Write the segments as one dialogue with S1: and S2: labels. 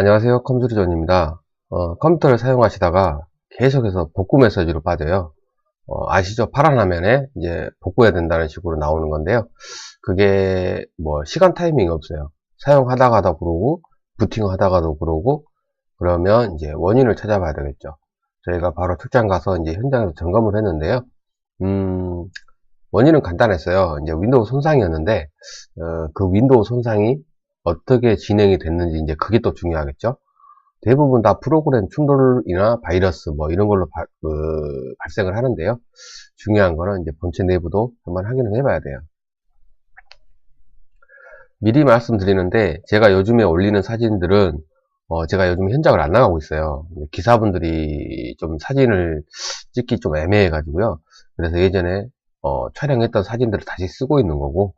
S1: 안녕하세요. 컴퓨터존입니다. 어, 컴퓨터를 사용하시다가 계속해서 복구 메시지로 빠져요. 어, 아시죠? 파란 화면에 이제 복구해야 된다는 식으로 나오는 건데요. 그게 뭐 시간 타이밍이 없어요. 사용하다가도 그러고 부팅하다가도 그러고 그러면 이제 원인을 찾아봐야 되겠죠. 저희가 바로 출장 가서 이제 현장에서 점검을 했는데요. 음, 원인은 간단했어요. 이제 윈도우 손상이었는데 어, 그 윈도우 손상이 어떻게 진행이 됐는지 이제 그게 또 중요하겠죠. 대부분 다 프로그램 충돌이나 바이러스 뭐 이런 걸로 바, 그, 발생을 하는데요. 중요한 거는 이제 본체 내부도 한번 확인을 해봐야 돼요. 미리 말씀드리는데 제가 요즘에 올리는 사진들은 어, 제가 요즘 현장을 안 나가고 있어요. 기사분들이 좀 사진을 찍기 좀 애매해 가지고요. 그래서 예전에 어, 촬영했던 사진들을 다시 쓰고 있는 거고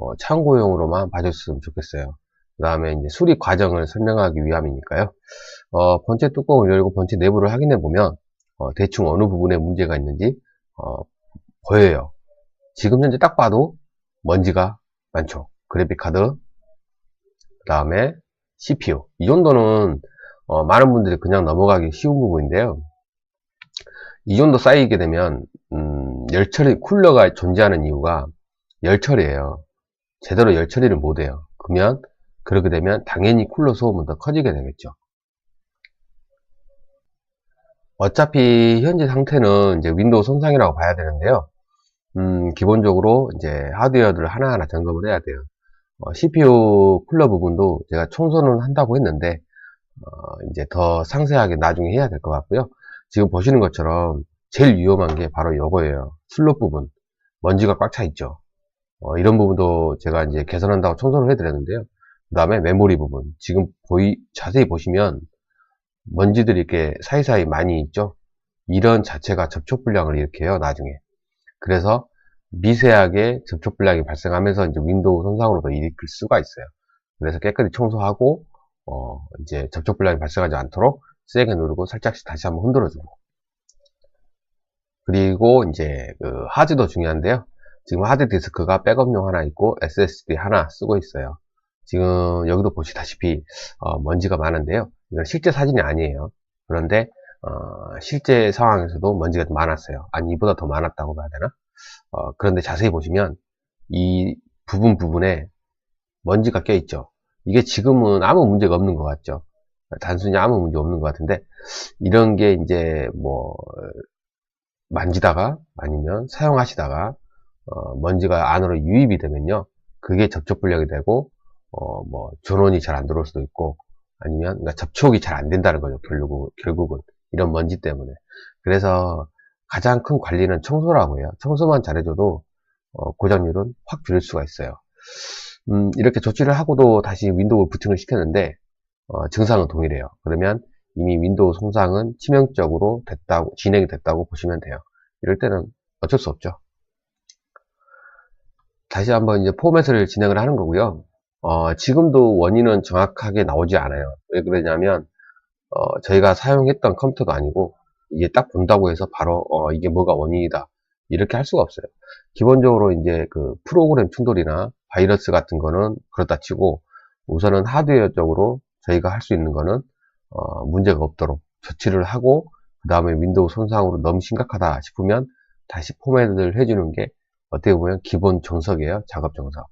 S1: 어, 참고용으로만 봐줬으면 좋겠어요. 그 다음에 이제 수리 과정을 설명하기 위함이니까요. 어, 본체 뚜껑을 열고 본체 내부를 확인해 보면 어, 대충 어느 부분에 문제가 있는지 어, 보여요. 지금 현재 딱 봐도 먼지가 많죠. 그래픽카드, 그 다음에 CPU. 이 정도는 어, 많은 분들이 그냥 넘어가기 쉬운 부분인데요. 이 정도 쌓이게 되면 음, 열처리 쿨러가 존재하는 이유가 열처리예요. 제대로 열 처리를 못해요. 그러면 그렇게 되면 당연히 쿨러 소음은 더 커지게 되겠죠. 어차피 현재 상태는 이제 윈도우 손상이라고 봐야 되는데요. 음, 기본적으로 이제 하드웨어들을 하나하나 점검을 해야 돼요. 어, CPU 쿨러 부분도 제가 청소는 한다고 했는데 어, 이제 더 상세하게 나중에 해야 될 것 같고요. 지금 보시는 것처럼 제일 위험한 게 바로 이거예요. 슬롯 부분 먼지가 꽉 차 있죠. 어, 이런 부분도 제가 이제 개선한다고 청소를 해드렸는데요. 그 다음에 메모리 부분. 지금 보이, 자세히 보시면 먼지들이 이렇게 사이사이 많이 있죠. 이런 자체가 접촉불량을 일으켜요, 나중에. 그래서 미세하게 접촉불량이 발생하면서 이제 윈도우 손상으로도 일으킬 수가 있어요. 그래서 깨끗이 청소하고, 어, 이제 접촉불량이 발생하지 않도록 세게 누르고 살짝씩 다시 한번 흔들어주고. 그리고 이제 그 하드도 중요한데요. 지금 하드디스크가 백업용 하나 있고 SSD 하나 쓰고 있어요. 지금 여기도 보시다시피 어, 먼지가 많은데요. 이건 실제 사진이 아니에요. 그런데 어, 실제 상황에서도 먼지가 좀 많았어요. 아니 이보다 더 많았다고 봐야 되나? 어, 그런데 자세히 보시면 이 부분 부분에 먼지가 껴있죠. 이게 지금은 아무 문제가 없는 것 같죠. 단순히 아무 문제 없는 것 같은데 이런 게 이제 뭐 만지다가 아니면 사용하시다가 어, 먼지가 안으로 유입이 되면요. 그게 접촉 불량이 되고 어, 뭐 전원이 잘 안 들어올 수도 있고 아니면 그러니까 접촉이 잘 안 된다는 거죠. 결국 결국은 이런 먼지 때문에. 그래서 가장 큰 관리는 청소라고 해요. 청소만 잘해줘도 어, 고장률은 확 줄일 수가 있어요. 음, 이렇게 조치를 하고도 다시 윈도우 부팅을 시켰는데 어, 증상은 동일해요. 그러면 이미 윈도우 손상은 치명적으로 됐다고 진행이 됐다고 보시면 돼요. 이럴 때는 어쩔 수 없죠. 다시 한번 이제 포맷을 진행을 하는 거고요. 어, 지금도 원인은 정확하게 나오지 않아요. 왜 그러냐면 어, 저희가 사용했던 컴퓨터도 아니고 이게 딱 본다고 해서 바로 어, 이게 뭐가 원인이다 이렇게 할 수가 없어요. 기본적으로 이제 그 프로그램 충돌이나 바이러스 같은 거는 그렇다 치고 우선은 하드웨어적으로 저희가 할 수 있는 거는 어, 문제가 없도록 조치를 하고 그 다음에 윈도우 손상으로 너무 심각하다 싶으면 다시 포맷을 해주는 게 어떻게 보면 기본 정석이에요. 작업 정석.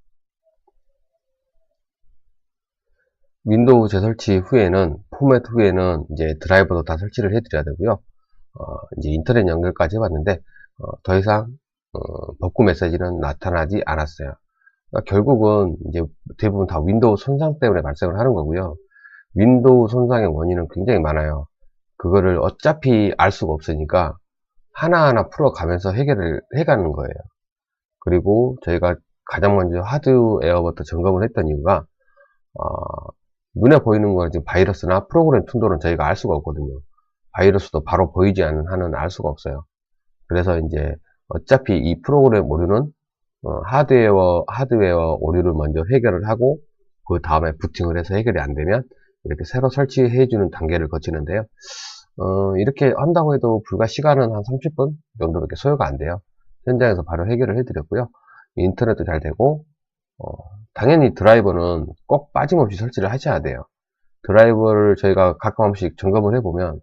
S1: 윈도우 재설치 후에는 포맷 후에는 이제 드라이버도 다 설치를 해드려야 되고요. 어, 이제 인터넷 연결까지 해봤는데 어, 더 이상 어, 복구 메시지는 나타나지 않았어요. 그러니까 결국은 이제 대부분 다 윈도우 손상 때문에 발생을 하는 거고요. 윈도우 손상의 원인은 굉장히 많아요. 그거를 어차피 알 수가 없으니까 하나하나 풀어가면서 해결을 해가는 거예요. 그리고 저희가 가장 먼저 하드웨어부터 점검을 했던 이유가 어, 눈에 보이는 건 지금 바이러스나 프로그램 충돌은 저희가 알 수가 없거든요. 바이러스도 바로 보이지 않는 한은 알 수가 없어요. 그래서 이제 어차피 이 프로그램 오류는 어, 하드웨어 하드웨어 오류를 먼저 해결을 하고 그 다음에 부팅을 해서 해결이 안 되면 이렇게 새로 설치해 주는 단계를 거치는데요. 어, 이렇게 한다고 해도 불과 시간은 한 30분 정도밖에 소요가 안 돼요. 현장에서 바로 해결을 해드렸고요. 인터넷도 잘 되고 어, 당연히 드라이버는 꼭 빠짐없이 설치를 하셔야 돼요. 드라이버를 저희가 가끔 한 번씩 점검을 해보면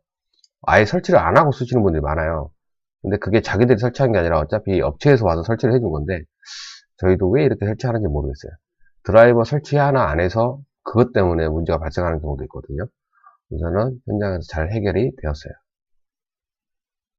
S1: 아예 설치를 안 하고 쓰시는 분들이 많아요. 근데 그게 자기들이 설치한 게 아니라 어차피 업체에서 와서 설치를 해준 건데 저희도 왜 이렇게 설치하는지 모르겠어요. 드라이버 설치 하나 안 해서 그것 때문에 문제가 발생하는 경우도 있거든요. 우선은 현장에서 잘 해결이 되었어요.